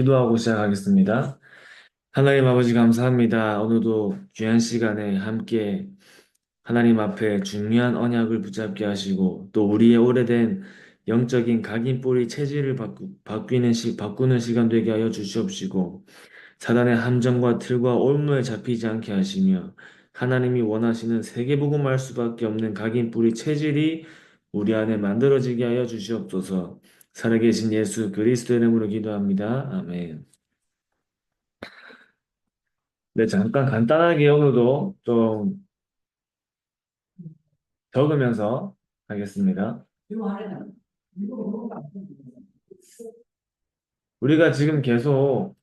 기도하고 시작하겠습니다. 하나님 아버지 감사합니다. 오늘도 귀한 시간에 함께 하나님 앞에 중요한 언약을 붙잡게 하시고 또 우리의 오래된 영적인 각인 뿌리 체질을 바꾸, 바뀌는 시, 바꾸는 시간 되게 하여 주시옵시고 사단의 함정과 틀과 올무에 잡히지 않게 하시며 하나님이 원하시는 세계복음 할 수밖에 없는 각인 뿌리 체질이 우리 안에 만들어지게 하여 주시옵소서. 살아계신 예수 그리스도 이름으로 기도합니다. 아멘. 네, 잠깐 간단하게 오늘도 좀 적으면서 하겠습니다. 우리가 지금 계속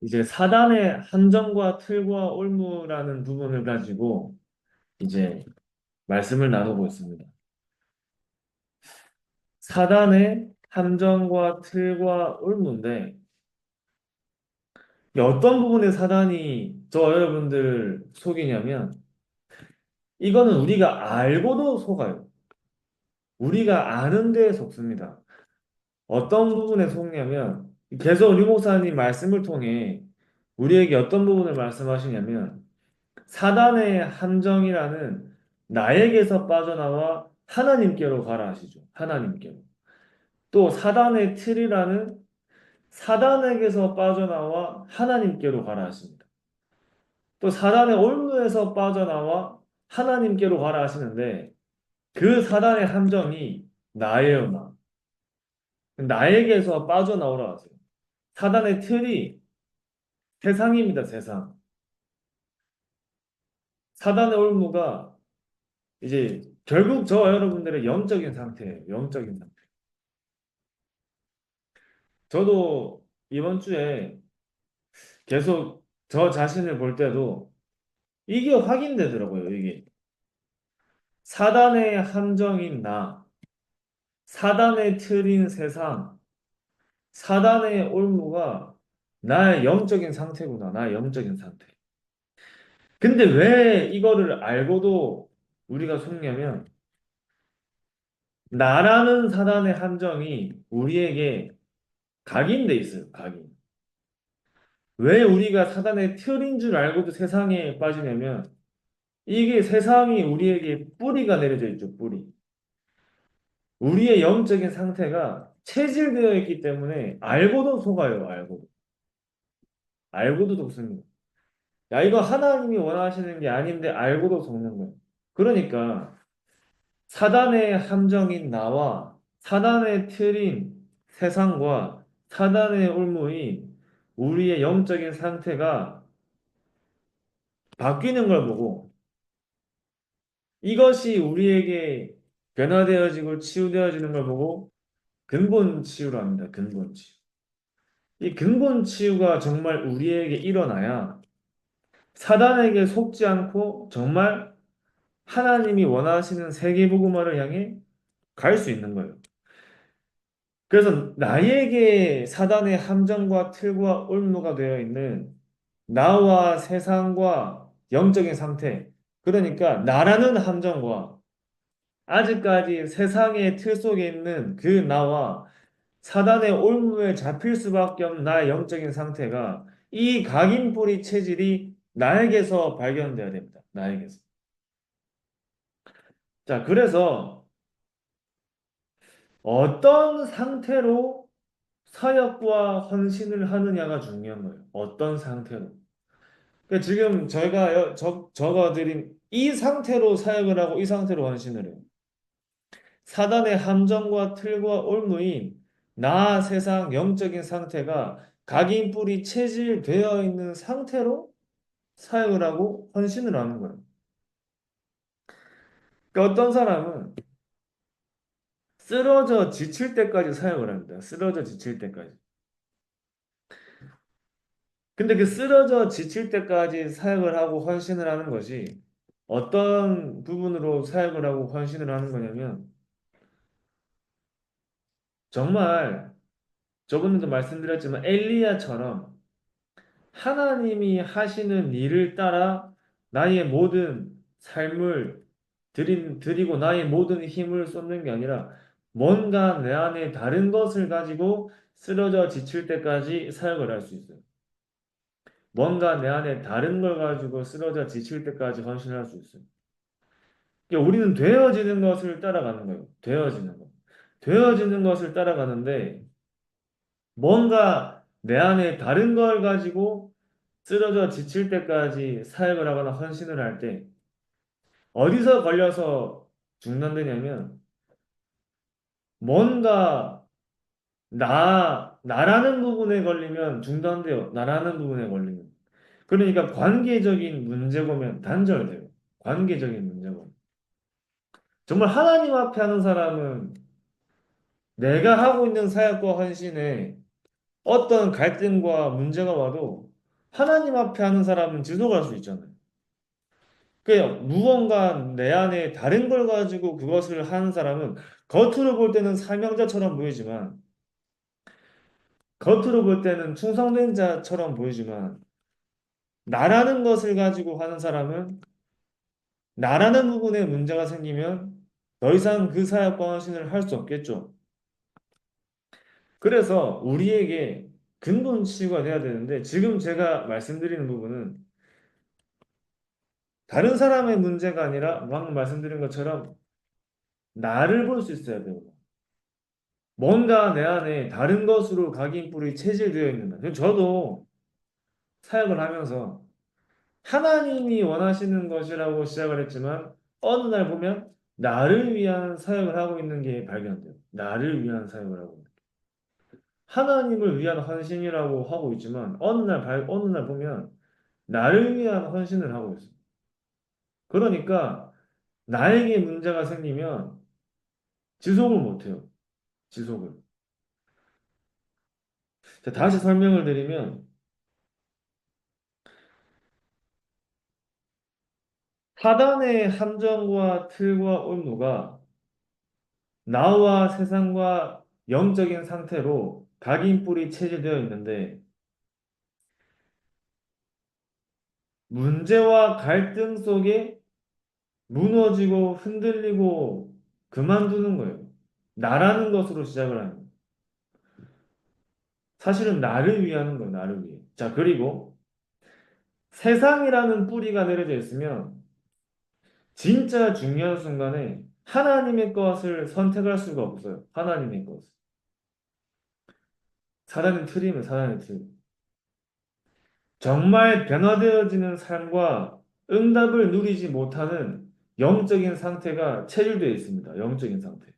이제 사단의 함정과 틀과 올무라는 부분을 가지고 이제 말씀을 나누고 있습니다. 사단의 함정과 틀과 올무인데 어떤 부분에 사단이 저 여러분들 속이냐면 이거는 우리가 알고도 속아요. 우리가 아는 데에 속습니다. 어떤 부분에 속냐면 계속 류 목사님 말씀을 통해 우리에게 어떤 부분을 말씀하시냐면 사단의 함정이라는 나에게서 빠져나와 하나님께로 가라 하시죠. 하나님께로. 또 사단의 틀이라는 사단에게서 빠져나와 하나님께로 가라 하십니다. 또 사단의 올무에서 빠져나와 하나님께로 가라 하시는데 그 사단의 함정이 나예요, 나. 나에게서 빠져나오라 하세요. 사단의 틀이 세상입니다, 세상. 사단의 올무가 이제 결국 저 여러분들의 영적인 상태예요. 영적인 상태. 저도 이번 주에 계속 저 자신을 볼 때도 이게 확인되더라고요, 이게. 사단의 함정인 나, 사단의 틀인 세상, 사단의 올무가 나의 영적인 상태구나, 나의 영적인 상태. 근데 왜 이거를 알고도 우리가 속냐면, 나라는 사단의 함정이 우리에게 각인돼 있어요, 각인. 왜 우리가 사단의 틀인 줄 알고도 세상에 빠지냐면, 이게 세상이 우리에게 뿌리가 내려져 있죠, 뿌리. 우리의 영적인 상태가 체질되어 있기 때문에 알고도 속아요, 알고도. 알고도 속습니다. 야, 이거 하나님이 원하시는 게 아닌데 알고도 속는 거예요. 그러니까 사단의 함정인 나와 사단의 틀인 세상과 사단의 올무인 우리의 영적인 상태가 바뀌는 걸 보고 이것이 우리에게 변화되어지고 치유되어지는 걸 보고 근본 치유로 합니다. 근본 치유. 이 근본 치유가 정말 우리에게 일어나야 사단에게 속지 않고 정말 하나님이 원하시는 세계복음화를 향해 갈 수 있는 거예요. 그래서 나에게 사단의 함정과 틀과 올무가 되어 있는 나와 세상과 영적인 상태, 그러니까 나라는 함정과 아직까지 세상의 틀 속에 있는 그 나와 사단의 올무에 잡힐 수밖에 없는 나의 영적인 상태가 이 각인뿌리 체질이 나에게서 발견되어야 됩니다. 나에게서. 자, 그래서 어떤 상태로 사역과 헌신을 하느냐가 중요한 거예요. 어떤 상태로. 그러니까 지금 저희가 적, 적어드린 이 상태로 사역을 하고 이 상태로 헌신을 해요. 사단의 함정과 틀과 올무인 나 세상 영적인 상태가 각인 뿌리 체질되어 있는 상태로 사역을 하고 헌신을 하는 거예요. 그러니까 어떤 사람은 쓰러져 지칠 때까지 사역을 합니다. 쓰러져 지칠 때까지. 근데 그 쓰러져 지칠 때까지 사역을 하고 헌신을 하는 것이 어떤 부분으로 사역을 하고 헌신을 하는 거냐면 정말 저번에도 말씀드렸지만 엘리야처럼 하나님이 하시는 일을 따라 나의 모든 삶을 드린, 드리고 나의 모든 힘을 쏟는 게 아니라 뭔가 내 안에 다른 것을 가지고 쓰러져 지칠 때까지 사역을 할 수 있어요. 뭔가 내 안에 다른 걸 가지고 쓰러져 지칠 때까지 헌신할 수 있어요. 그러니까 우리는 되어지는 것을 따라가는 거예요. 되어지는 것. 되어지는 것을 따라가는데 뭔가 내 안에 다른 걸 가지고 쓰러져 지칠 때까지 사역을 하거나 헌신을 할 때 어디서 걸려서 중단되냐면 뭔가 나, 나라는 부분에 걸리면 중단돼요. 나라는 부분에 걸리면. 그러니까 관계적인 문제고면 단절돼요. 관계적인 문제고. 정말 하나님 앞에 하는 사람은 내가 하고 있는 사역과 헌신에 어떤 갈등과 문제가 와도 하나님 앞에 하는 사람은 지속할 수 있잖아요. 그 무언가 내 안에 다른 걸 가지고 그것을 하는 사람은 겉으로 볼 때는 사명자처럼 보이지만 겉으로 볼 때는 충성된 자처럼 보이지만 나라는 것을 가지고 하는 사람은 나라는 부분에 문제가 생기면 더 이상 그 사역과 헌신을 할 수 없겠죠. 그래서 우리에게 근본 치유가 돼야 되는데 지금 제가 말씀드리는 부분은 다른 사람의 문제가 아니라 방금 말씀드린 것처럼 나를 볼 수 있어야 돼요. 뭔가 내 안에 다른 것으로 각인뿔이 체질되어 있는다. 저도 사역을 하면서 하나님이 원하시는 것이라고 시작을 했지만 어느 날 보면 나를 위한 사역을 하고 있는 게 발견돼요. 나를 위한 사역을 하고 있는 게. 하나님을 위한 헌신이라고 하고 있지만 어느 날 발, 어느 날 보면 나를 위한 헌신을 하고 있어요. 그러니까 나에게 문제가 생기면 지속을 못해요. 지속을. 자, 다시 설명을 드리면 사단의 함정과 틀과 온도가 나와 세상과 영적인 상태로 각인뿔이 체질되어 있는데 문제와 갈등 속에 무너지고 흔들리고 그만두는 거예요. 나라는 것으로 시작을 거예요. 사실은 나를 위하는 거예요. 나를 위해. 자, 그리고 세상이라는 뿌리가 내려져 있으면 진짜 중요한 순간에 하나님의 것을 선택할 수가 없어요. 하나님의 것을. 사단의 틀이면 사단의 틀. 정말 변화되어지는 삶과 응답을 누리지 못하는 영적인 상태가 체질되어 있습니다. 영적인 상태.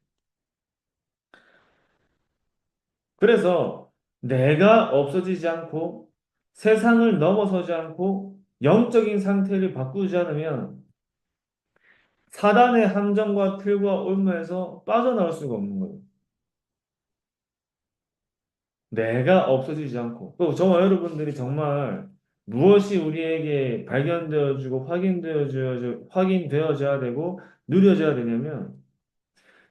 그래서 내가 없어지지 않고 세상을 넘어서지 않고 영적인 상태를 바꾸지 않으면 사단의 함정과 틀과 올무에서 빠져나올 수가 없는 거예요. 내가 없어지지 않고 또 저와 여러분들이 정말 무엇이 우리에게 발견되어지고 확인되어져 확인되어져야 되고 누려져야 되냐면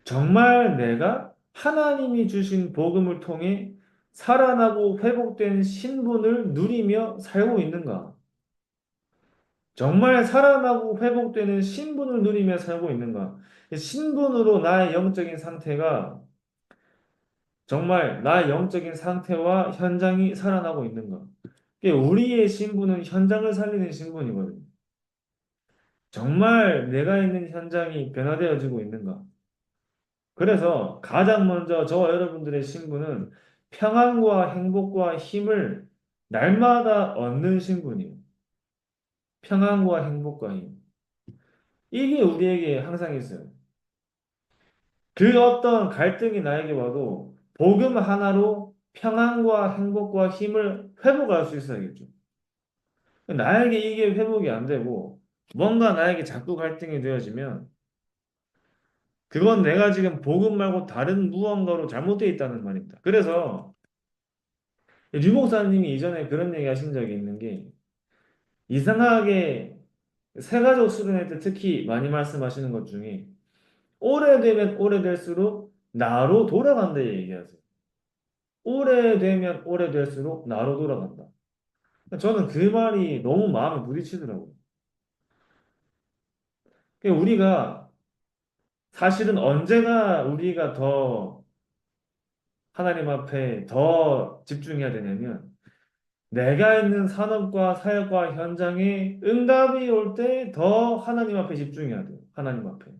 정말 내가 하나님이 주신 복음을 통해 살아나고 회복된 신분을 누리며 살고 있는가? 정말 살아나고 회복되는 신분을 누리며 살고 있는가? 신분으로 나의 영적인 상태가 정말 나의 영적인 상태와 현장이 살아나고 있는가? 우리의 신분은 현장을 살리는 신분이거든요. 정말 내가 있는 현장이 변화되어지고 있는가? 그래서 가장 먼저 저와 여러분들의 신분은 평안과 행복과 힘을 날마다 얻는 신분이에요. 평안과 행복과 힘. 이게 우리에게 항상 있어요. 그 어떤 갈등이 나에게 와도 복음 하나로 평안과 행복과 힘을 회복할 수 있어야겠죠. 나에게 이게 회복이 안 되고 뭔가 나에게 자꾸 갈등이 되어지면 그건 내가 지금 복음 말고 다른 무언가로 잘못되어 있다는 말입니다. 그래서 류 목사님이 이전에 그런 얘기 하신 적이 있는 게 이상하게 세가족 수련회 때 특히 많이 말씀하시는 것 중에 오래되면 오래될수록 나로 돌아간다 얘기하세요. 오래되면 오래될수록 나로 돌아간다. 저는 그 말이 너무 마음에 부딪히더라고요. 우리가 사실은 언제나 우리가 더 하나님 앞에 더 집중해야 되냐면 내가 있는 산업과 사역과 현장에 응답이 올 때 더 하나님 앞에 집중해야 돼요. 하나님 앞에.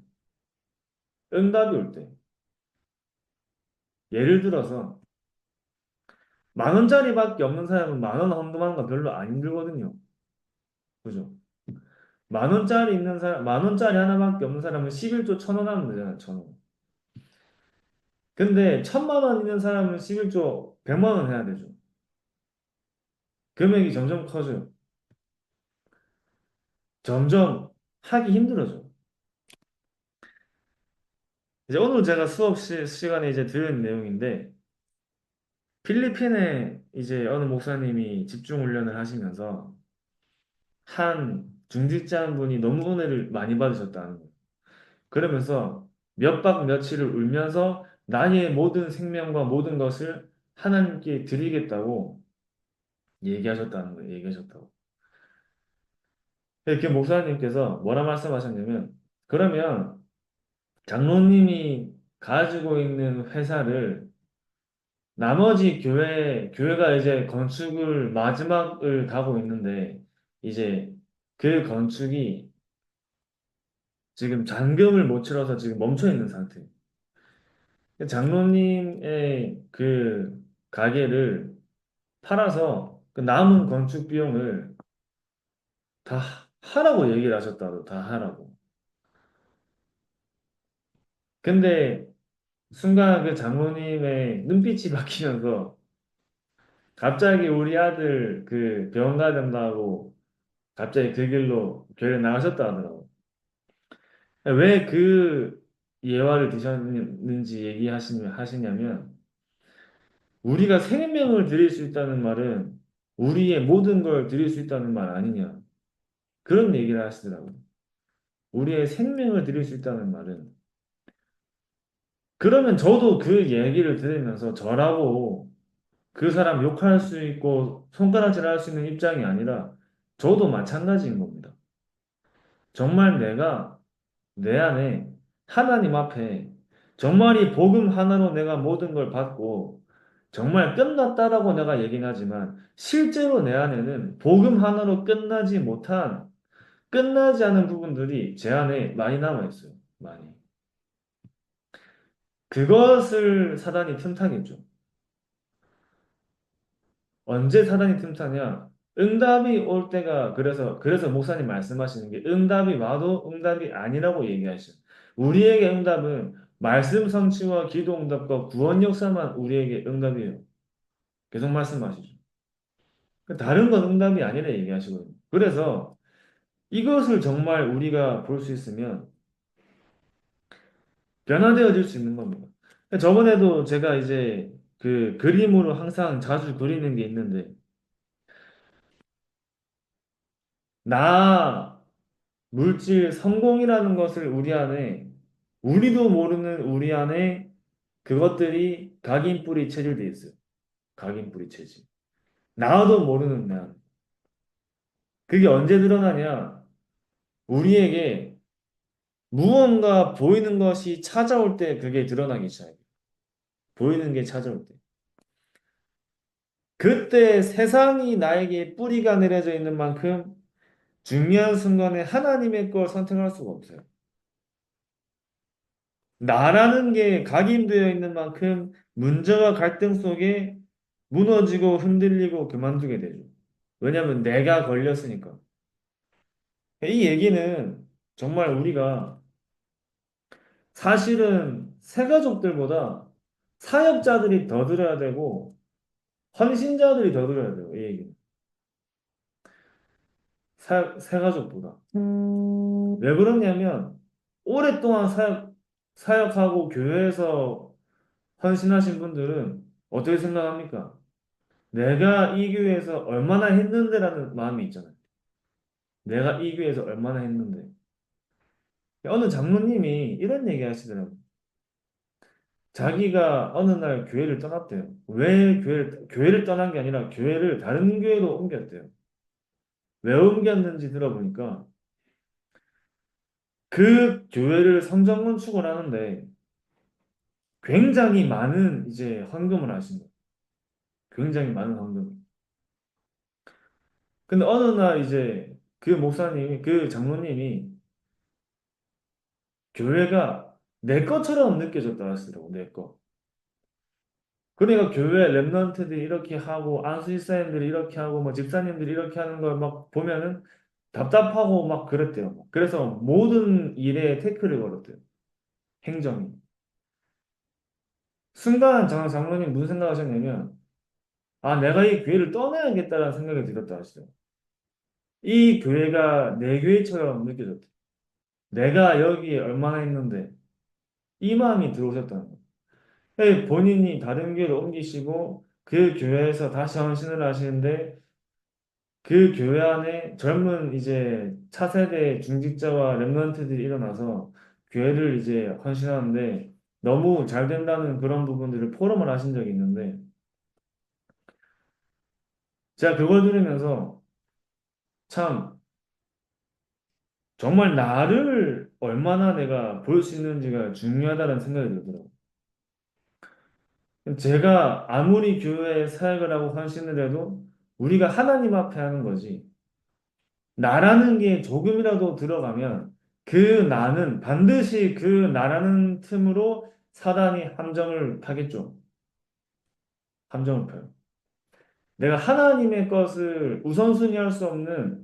응답이 올 때. 예를 들어서 만 원짜리밖에 없는 사람은 만 원 헌금하는 거 별로 안 힘들거든요. 그죠? 만 원짜리 있는 사람, 만 원짜리 하나밖에 없는 사람은 11조 천 원 하면 되잖아요, 천 원. 근데 천만 원 있는 사람은 11조 100만 원 해야 되죠. 금액이 점점 커져요. 점점 하기 힘들어져. 이제 오늘 제가 수업 시, 시간에 이제 들은 내용인데, 필리핀에 이제 어느 목사님이 집중 훈련을 하시면서 한 중직자분이 너무 은혜를 많이 받으셨다는 거예요. 그러면서 몇 박 며칠을 울면서 나의 모든 생명과 모든 것을 하나님께 드리겠다고 얘기하셨다는 거예요. 얘기하셨다고. 그 목사님께서 뭐라 말씀하셨냐면, 그러면 장로님이 가지고 있는 회사를 나머지 교회, 교회가 이제 건축을 마지막을 가고 있는데, 이제 그 건축이 지금 잔금을 못 치러서 지금 멈춰 있는 상태. 장로님의 그 가게를 팔아서 그 남은 건축 비용을 다 하라고 얘기를 하셨다고, 다 하라고. 근데 순간 그 장로님의 눈빛이 바뀌면서 갑자기 우리 아들 그 병원 가야 된다고 갑자기 그 길로 교회를 나가셨다 하더라고. 왜 그 예화를 드셨는지 얘기하시냐면 하시냐면 우리가 생명을 드릴 수 있다는 말은 우리의 모든 걸 드릴 수 있다는 말 아니냐. 그런 얘기를 하시더라고요. 우리의 생명을 드릴 수 있다는 말은 그러면 저도 그 얘기를 들으면서 저라고 그 사람 욕할 수 있고 손가락질 할 수 있는 입장이 아니라 저도 마찬가지인 겁니다. 정말 내가 내 안에 하나님 앞에 정말 이 복음 하나로 내가 모든 걸 받고 정말 끝났다라고 내가 얘기는 하지만 실제로 내 안에는 복음 하나로 끝나지 못한 끝나지 않은 부분들이 제 안에 많이 남아 있어요. 많이. 그것을 사단이 틈타겠죠. 언제 사단이 틈타냐? 응답이 올 때가 그래서 그래서 목사님 말씀하시는 게 응답이 와도 응답이 아니라고 얘기하시죠. 우리에게 응답은 말씀 성취와 기도 응답과 구원 역사만 우리에게 응답이에요. 계속 말씀하시죠. 다른 건 응답이 아니라 얘기하시거든요. 그래서 이것을 정말 우리가 볼 수 있으면 변화되어질 수 있는 겁니다. 저번에도 제가 이제 그 그림으로 항상 자주 그리는 게 있는데 나 물질 성공이라는 것을 우리 안에 우리도 모르는 우리 안에 그것들이 각인뿌리 체질돼 있어요. 각인뿌리 체질. 나도 모르는 나. 그게 언제 드러나냐? 우리에게 무언가 보이는 것이 찾아올 때 그게 드러나기 시작해요. 보이는 게 찾아올 때. 그때 세상이 나에게 뿌리가 내려져 있는 만큼 중요한 순간에 하나님의 걸 선택할 수가 없어요. 나라는 게 각인되어 있는 만큼 문제와 갈등 속에 무너지고 흔들리고 그만두게 되죠. 왜냐하면 내가 걸렸으니까. 이 얘기는 정말 우리가 사실은 새가족들보다 사역자들이 더 들어야 되고 헌신자들이 더 들어야 돼요. 이 얘기는. 사, 새가족보다. 왜 그러냐면 오랫동안 사역, 사역하고 교회에서 헌신하신 분들은 어떻게 생각합니까? 내가 이 교회에서 얼마나 했는데라는 마음이 있잖아요. 내가 이 교회에서 얼마나 했는데. 어느 장로님이 이런 얘기 하시더라고요. 자기가 어느 날 교회를 떠났대요. 왜 교회를, 교회를 떠난 게 아니라 교회를 다른 교회로 옮겼대요. 왜 옮겼는지 들어보니까 그 교회를 성전 건축을 하는데 굉장히 많은 이제 헌금을 하신 거예요. 굉장히 많은 헌금. 근데 어느 날 이제 그 목사님이, 그 장로님이 교회가 내 것처럼 느껴졌다 하시더라고, 내 거. 그러니까 교회 랩런트들이 이렇게 하고, 안수집사님들이 이렇게 하고, 뭐 집사님들이 이렇게 하는 걸 막 보면은 답답하고 막 그랬대요. 그래서 모든 일에 태클을 걸었대요. 행정이. 순간 장, 장로님 무슨 생각하셨냐면, 아, 내가 이 교회를 떠나야겠다라는 생각이 들었다 하시죠. 이 교회가 내 교회처럼 느껴졌대. 내가 여기에 얼마나 있는데, 이 마음이 들어오셨다는 거예요. 예, 본인이 다른 교회를 옮기시고 그 교회에서 다시 헌신을 하시는데 그 교회 안에 젊은 이제 차세대 중직자와 랩런트들이 일어나서 교회를 이제 헌신하는데 너무 잘 된다는 그런 부분들을 포럼을 하신 적이 있는데 제가 그걸 들으면서 참 정말 나를 얼마나 내가 볼수 있는지가 중요하다는 생각이 들더라고요. 제가 아무리 교회에 사역을 하고 헌신을 해도 우리가 하나님 앞에 하는 거지. 나라는 게 조금이라도 들어가면 그 나는 반드시 그 나라는 틈으로 사단이 함정을 파겠죠. 함정을 펴요. 내가 하나님의 것을 우선순위 할 수 없는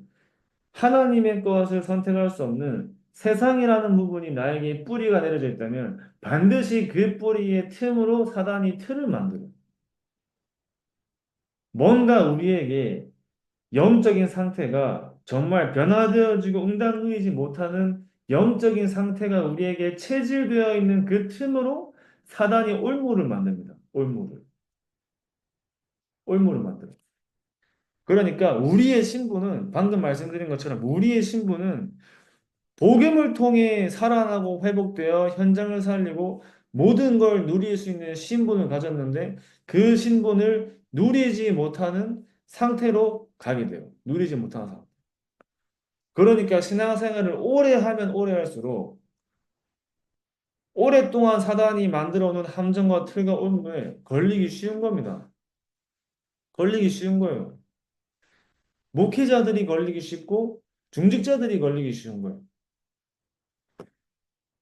하나님의 것을 선택할 수 없는 세상이라는 부분이 나에게 뿌리가 내려져 있다면 반드시 그 뿌리의 틈으로 사단이 틀을 만들어요. 뭔가 우리에게 영적인 상태가 정말 변화되어지고 응답 누리지 못하는 영적인 상태가 우리에게 체질되어 있는 그 틈으로 사단이 올무를 만듭니다. 올무를. 올무를 만들어요. 그러니까 우리의 신분은 방금 말씀드린 것처럼 우리의 신분은 복음을 통해 살아나고 회복되어 현장을 살리고 모든 걸 누릴 수 있는 신분을 가졌는데 그 신분을 누리지 못하는 상태로 가게 돼요. 누리지 못하는 상태. 그러니까 신앙생활을 오래 하면 오래 할수록 오랫동안 사단이 만들어 놓은 함정과 틀과 올무에 걸리기 쉬운 겁니다. 걸리기 쉬운 거예요. 목회자들이 걸리기 쉽고 중직자들이 걸리기 쉬운 거예요.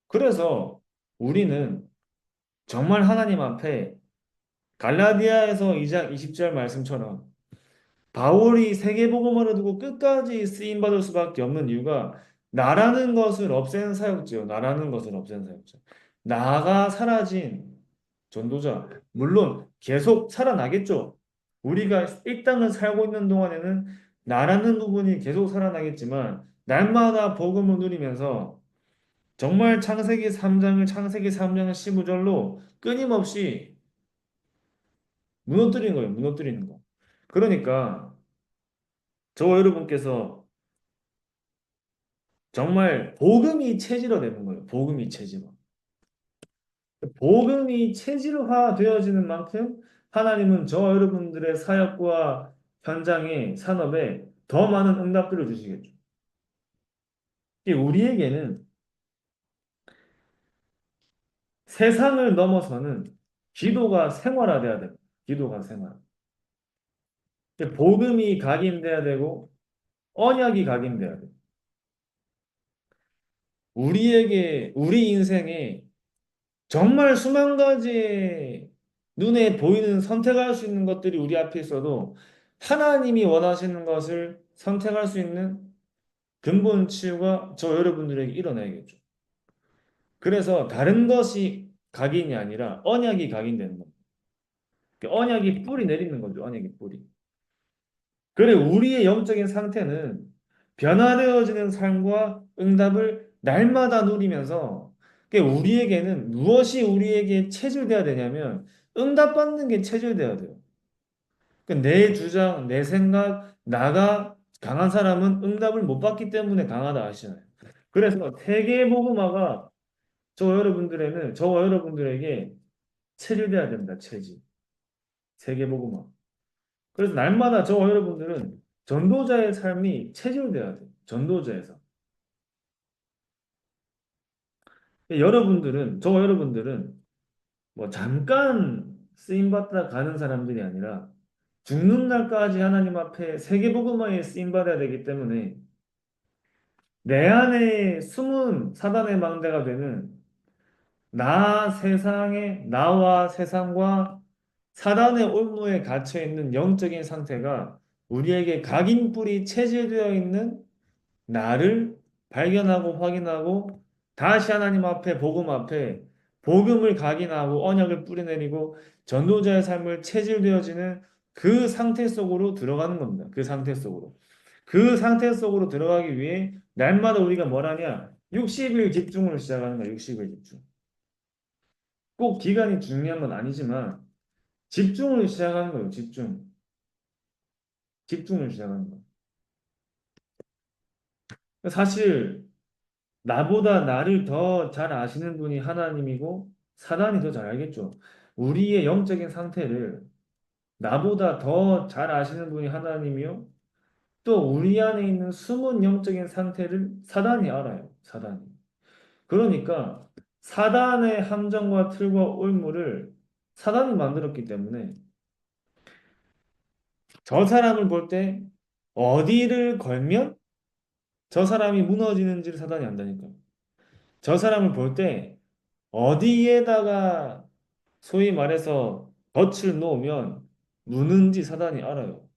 그래서 우리는 정말 하나님 앞에 갈라디아에서 2장 20절 말씀처럼 바울이 세계복음화를 두고 끝까지 쓰임 받을 수밖에 없는 이유가 나라는 것을 없앤 사역지요. 나라는 것을 없앤 사역자. 나가 사라진 전도자. 물론 계속 살아나겠죠. 우리가 이 땅을 살고 있는 동안에는 나라는 부분이 계속 살아나겠지만 날마다 복음을 누리면서 정말 창세기 3장을 창세기 3장을 15절로 끊임없이 무너뜨리는 거예요. 무너뜨리는 거. 그러니까 저와 여러분께서 정말 복음이 체질화 되는 거예요. 복음이 체질화. 복음이 체질화 되어지는 만큼 하나님은 저와 여러분들의 사역과 현장의 산업에 더 많은 응답들을 주시겠죠. 우리에게는 세상을 넘어서는 기도가 생활화돼야 됩니다. 기도가 생활. 복음이 각인돼야 되고 언약이 각인돼야 돼. 우리에게 우리 인생에 정말 수만 가지 눈에 보이는 선택할 수 있는 것들이 우리 앞에 있어도 하나님이 원하시는 것을 선택할 수 있는 근본 치유가 저 여러분들에게 일어나야겠죠. 그래서 다른 것이 각인이 아니라 언약이 각인되는 겁니다. 언약이 뿌리 내리는 거죠. 언약이 뿌리. 그래 우리의 영적인 상태는 변화되어지는 삶과 응답을 날마다 누리면서 우리에게는 무엇이 우리에게 체질돼야 되냐면 응답받는 게 체질돼야 돼요. 내 주장, 내 생각, 나가 강한 사람은 응답을 못 받기 때문에 강하다 하시잖아요. 그래서 세계 복음화가 저 여러분들에는 저와 여러분들에게 체질돼야 됩니다. 체질. 세계 복음화. 그래서 날마다 저와 여러분들은 전도자의 삶이 체질돼야 돼요. 전도자에서. 여러분들은 저와 여러분들은 뭐 잠깐 쓰임 받다 가는 사람들이 아니라 죽는 날까지 하나님 앞에 세계복음화에 쓰임 받아야 되기 때문에 내 안에 숨은 사단의 망대가 되는 나 세상에 나와 세상과 사단의 올무에 갇혀 있는 영적인 상태가 우리에게 각인 뿔이 체질되어 있는 나를 발견하고 확인하고 다시 하나님 앞에 복음 앞에 복음을 각인하고 언약을 뿌리내리고 전도자의 삶을 체질되어지는 그 상태 속으로 들어가는 겁니다. 그 상태 속으로. 그 상태 속으로 들어가기 위해 날마다 우리가 뭘 하냐? 60일 집중으로 시작하는 거야. 60일 집중. 꼭 기간이 중요한 건 아니지만 집중을 시작하는 거예요. 집중. 집중을 시작하는 거. 사실 나보다 나를 더 잘 아시는 분이 하나님이고 사단이 더 잘 알겠죠. 우리의 영적인 상태를 나보다 더 잘 아시는 분이 하나님이요. 또 우리 안에 있는 숨은 영적인 상태를 사단이 알아요. 사단이. 그러니까 사단의 함정과 틀과 올무를 사단이 만들었기 때문에 저 사람을 볼 때 어디를 걸면 저 사람이 무너지는지를 사단이 안다니까요. 저 사람을 볼 때 어디에다가 소위 말해서 덫을 놓으면 무는지 사단이 알아요.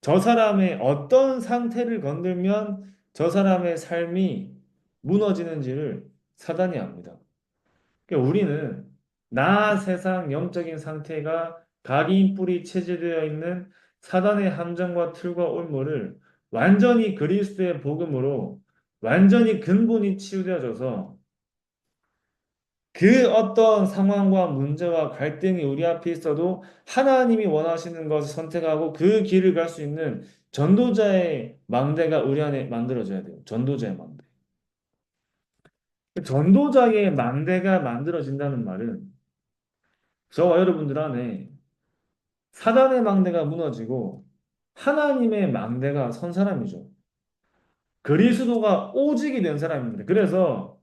저 사람의 어떤 상태를 건들면 저 사람의 삶이 무너지는지를 사단이 압니다. 그러니까 우리는 나 세상 영적인 상태가 각인 뿔이 체질되어 있는 사단의 함정과 틀과 올무를 완전히 그리스도의 복음으로 완전히 근본이 치유되어져서 그 어떤 상황과 문제와 갈등이 우리 앞에 있어도 하나님이 원하시는 것을 선택하고 그 길을 갈 수 있는 전도자의 망대가 우리 안에 만들어져야 돼요. 전도자의 망대. 전도자의 망대가 만들어진다는 말은 저와 여러분들 안에 사단의 망대가 무너지고 하나님의 망대가 선 사람이죠. 그리스도가 오직이 된 사람입니다. 그래서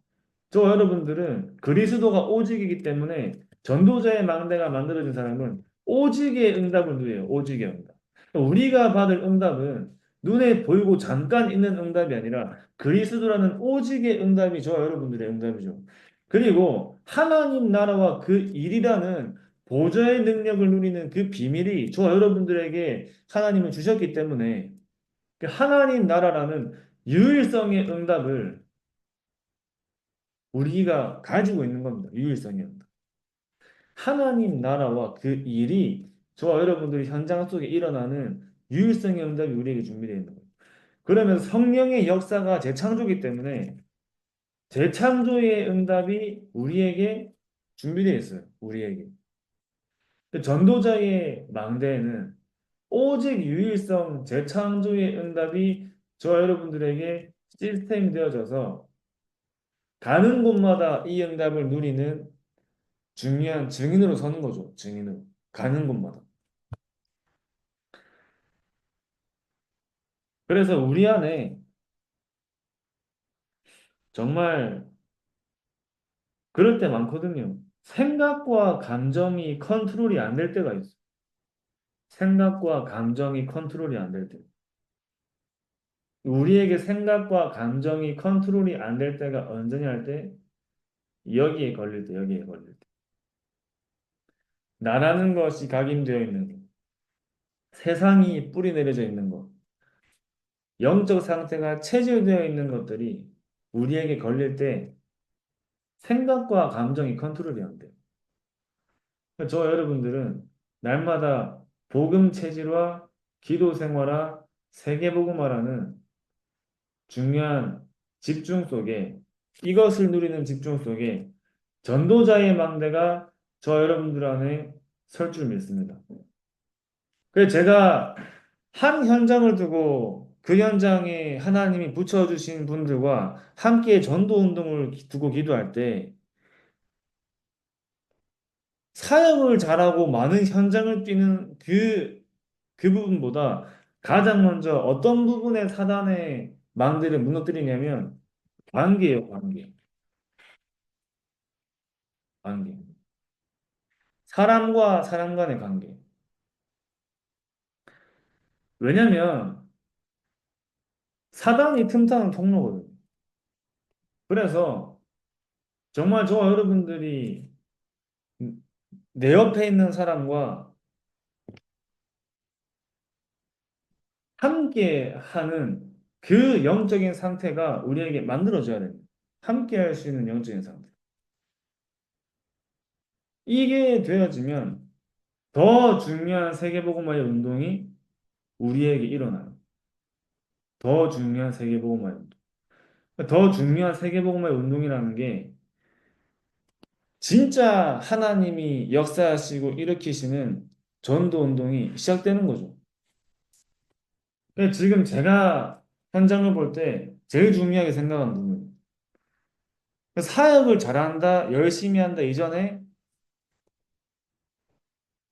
저 여러분들은 그리스도가 오직이기 때문에 전도자의 망대가 만들어진 사람은 오직의 응답을 누려요. 오직의 응답. 우리가 받을 응답은 눈에 보이고 잠깐 있는 응답이 아니라 그리스도라는 오직의 응답이 저 여러분들의 응답이죠. 그리고 하나님 나라와 그 일이라는 보좌의 능력을 누리는 그 비밀이 저 여러분들에게 하나님을 주셨기 때문에 그 하나님 나라라는 유일성의 응답을 우리가 가지고 있는 겁니다. 유일성의 응답. 하나님 나라와 그 일이 저와 여러분들이 현장 속에 일어나는 유일성의 응답이 우리에게 준비되어 있는 거예요. 그러면 성령의 역사가 재창조기 때문에 재창조의 응답이 우리에게 준비되어 있어요. 우리에게. 전도자의 망대에는 오직 유일성 재창조의 응답이 저 여러분들에게 시스템이 되어져서 가는 곳마다 이 응답을 누리는 중요한 증인으로 서는 거죠. 증인으로. 가는 곳마다. 그래서 우리 안에 정말 그럴 때 많거든요. 생각과 감정이 컨트롤이 안 될 때가 있어. 생각과 감정이 컨트롤이 안 될 때. 우리에게 생각과 감정이 컨트롤이 안 될 때가 언제냐 할 때, 여기에 걸릴 때, 여기에 걸릴 때. 나라는 것이 각인되어 있는 것, 세상이 뿌리 내려져 있는 것, 영적 상태가 체질되어 있는 것들이 우리에게 걸릴 때 생각과 감정이 컨트롤이 안 돼요. 저 여러분들은 날마다 복음 체질화, 기도 생활화, 세계복음화라는 중요한 집중 속에 이것을 누리는 집중 속에 전도자의 망대가 저 여러분들 안에 설 줄 믿습니다. 그래서 제가 한 현장을 두고 그 현장에 하나님이 붙여주신 분들과 함께 전도 운동을 두고 기도할 때 사역을 잘하고 많은 현장을 뛰는 그, 그 부분보다 가장 먼저 어떤 부분에 사단의 망대를 무너뜨리냐면 관계예요, 관계. 관계. 사람과 사람 간의 관계. 왜냐면 사단이 틈타는 통로거든요. 그래서 정말 저와 여러분들이 내 옆에 있는 사람과 함께 하는 그 영적인 상태가 우리에게 만들어져야 됩니다. 함께 할 수 있는 영적인 상태. 이게 되어지면 더 중요한 세계복음화의 운동이 우리에게 일어나요. 더 중요한 세계복음화의 운동. 더 중요한 세계복음화의 운동이라는 게 진짜 하나님이 역사하시고 일으키시는 전도 운동이 시작되는 거죠. 근데 지금 제가 현장을 볼 때 제일 중요하게 생각하는 부분. 사역을 잘한다, 열심히 한다 이전에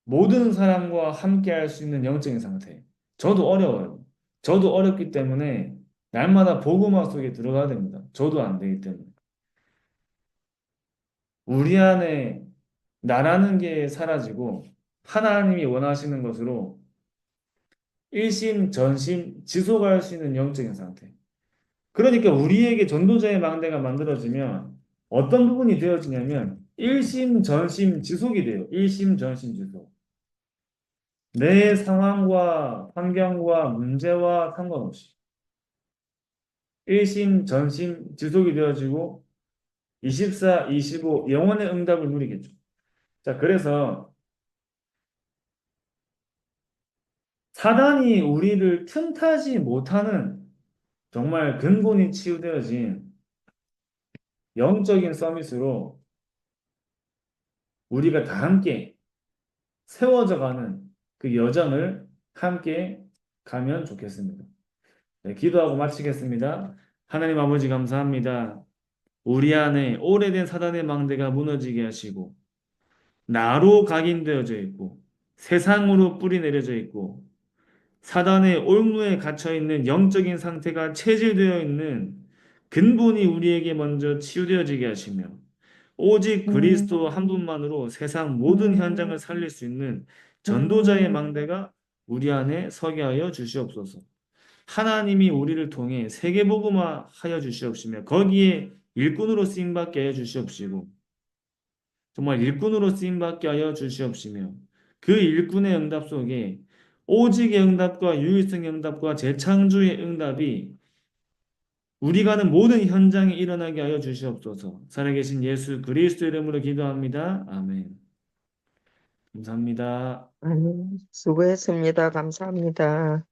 모든 사람과 함께 할 수 있는 영적인 상태. 저도 어려워요. 저도 어렵기 때문에 날마다 복음화 속에 들어가야 됩니다. 저도 안 되기 때문에. 우리 안에 나라는 게 사라지고 하나님이 원하시는 것으로 일심, 전심, 지속할 수 있는 영적인 상태. 그러니까 우리에게 전도자의 망대가 만들어지면 어떤 부분이 되어지냐면 일심, 전심, 지속이 돼요. 일심, 전심, 지속. 내 상황과 환경과 문제와 상관없이 일심, 전심, 지속이 되어지고 24, 25 영원의 응답을 누리겠죠. 자, 그래서 사단이 우리를 틈타지 못하는 정말 근본이 치유되어진 영적인 서밋으로 우리가 다 함께 세워져 가는 그 여정을 함께 가면 좋겠습니다. 네, 기도하고 마치겠습니다. 하나님 아버지 감사합니다. 우리 안에 오래된 사단의 망대가 무너지게 하시고 나로 각인되어져 있고 세상으로 뿌리 내려져 있고 사단의 올무에 갇혀 있는 영적인 상태가 체질되어 있는 근본이 우리에게 먼저 치유되어지게 하시며 오직 그리스도 한 분만으로 세상 모든 현장을 살릴 수 있는 전도자의 망대가 우리 안에 서게 하여 주시옵소서. 하나님이 우리를 통해 세계 복음화 하여 주시옵시며 거기에 일꾼으로 쓰임 받게 하여 주시옵시고 정말 일꾼으로 쓰임 받게 하여 주시옵시며 그 일꾼의 응답 속에 오직의 응답과 유일성의 응답과 재창조의 응답이 우리 가 는 모든 현장에 일어나게 하여 주시옵소서. 살아계신 예수 그리스도 이름으로 기도합니다. 아멘. 감사합니다. 수고했습니다. 감사합니다.